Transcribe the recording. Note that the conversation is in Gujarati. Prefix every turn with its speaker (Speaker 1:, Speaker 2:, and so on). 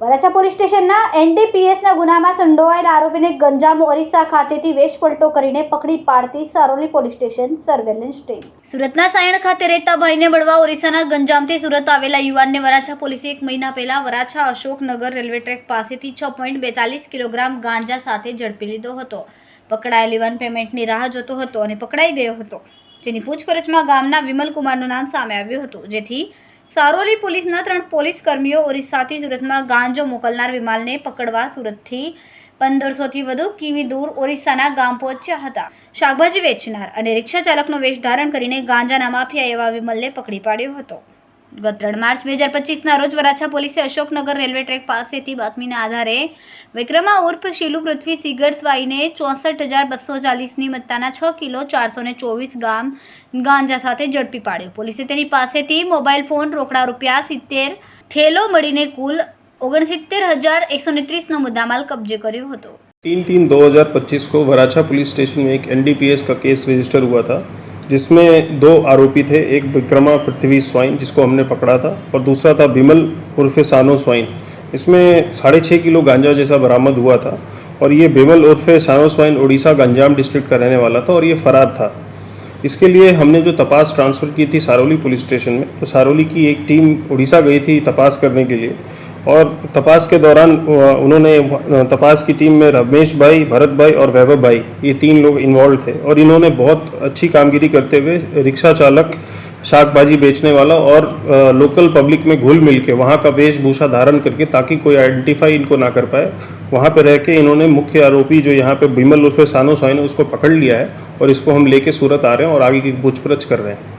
Speaker 1: વરાછા પોલીસ સ્ટેશનના એનડીપીએસના ગુનામાં સંડોવાયેલા આરોપીને ગંજામ ઓરિસ્સા ખાતેથી વેશપલટો કરીને પકડી પાડતી Saroli police station surveillance team. સુરતના સાયણ ખાતે રહેતા ભાઈને મળવા ઓરિસ્સાના ગંજામથી સુરત આવેલા યુવાનને વરાછા પોલીસે એક મહિના પહેલા વરાછા અશોકનગર રેલવે ટ્રેક પાસેથી છ પોઈન્ટ બેતાલીસ કિલોગ્રામ ગાંજા સાથે ઝડપી લીધો હતો. પકડાયેલ યુવાન પેમેન્ટની રાહ જોતો હતો અને પકડાઈ ગયો હતો. જેની પૂછપરછમાં ગામના વિમલ કુમારનું નામ સામે આવ્યું હતું. જેથી સારોલી પોલીસના ત્રણ પોલીસ કર્મીઓ ઓરિસ્સાથી સુરતમાં ગાંજો મોકલનાર વિમાલને પકડવા સુરતથી પંદરસોથી વધુ કિમી દૂર ઓરિસ્સાના ગામ પહોંચ્યા હતા. શાકભાજી વેચનાર અને રિક્ષા ચાલકનો વેશ ધારણ કરીને ગાંજાના માફિયા એવા વિમલને પકડી પાડ્યો હતો. ગત ત્રણ માર્ચ બે હજાર પચીસના રોજ વરાછા પોલીસે અશોકનગર રેલવે ટ્રેક પાસેથી બાતમીના આધારે વિક્રમા ઉર્ફ શીલુ પૃથ્વી સિગર્સવાઈને ચોસઠ હજાર બસો ચાલીસની મત્તાના છ કિલો ચારસો ને ચોવીસ ગામ ગાંજા સાથે ઝડપી પાડ્યો પોલીસે તેની પાસેથી મોબાઈલ ફોન રોકડા રૂપિયા સિત્તેર થેલો મળીને કુલ ઓગણસિત્તેર હજાર એકસો ને ત્રીસનો મુદ્દામાલ કબજે કર્યો હતો
Speaker 2: तीन तीन दो हज़ार पच्चीस को वराछा पुलिस स्टेशन में एक एनडीपीएस का केस रजिस्टर हुआ था जिसमें दो आरोपी थे, एक विक्रमा पृथ्वी स्वाइन, जिसको हमने पकड़ा था, और दूसरा था बिमल उर्फ़ सानो स्वाइन। इसमें साढ़े छः किलो गांजा जैसा बरामद हुआ था, और ये बिमल उर्फ़ सानो स्वाइन उड़ीसा गंजाम डिस्ट्रिक्ट का रहने वाला था, और ये फरार था। इसके लिए हमने जो तपास ट्रांसफ़र की थी सारोली पुलिस स्टेशन में तो सारोली की एक टीम उड़ीसा गई थी तपास करने के लिए और तपास के दौरान उन्होंने तपास की टीम में रमेश भाई, भरत भाई और वैभव भाई, ये तीन लोग इन्वॉल्व थे। और इन्होंने बहुत अच्छी कामगिरी करते हुए रिक्शा चालक शाक भाजी बेचने वाला और लोकल पब्लिक में घुल मिल के वहाँ का वेशभूषा धारण करके ताकि कोई आइडेंटिफाई इनको ना कर पाए, वहाँ पर रह के इन्होंने मुख्य आरोपी जो यहाँ पे बिमल उर्फ़ सानो सोइन उसको पकड़ लिया है और इसको हम लेके सूरत आ रहे हैं और आगे की पूछपरछ कर रहे हैं।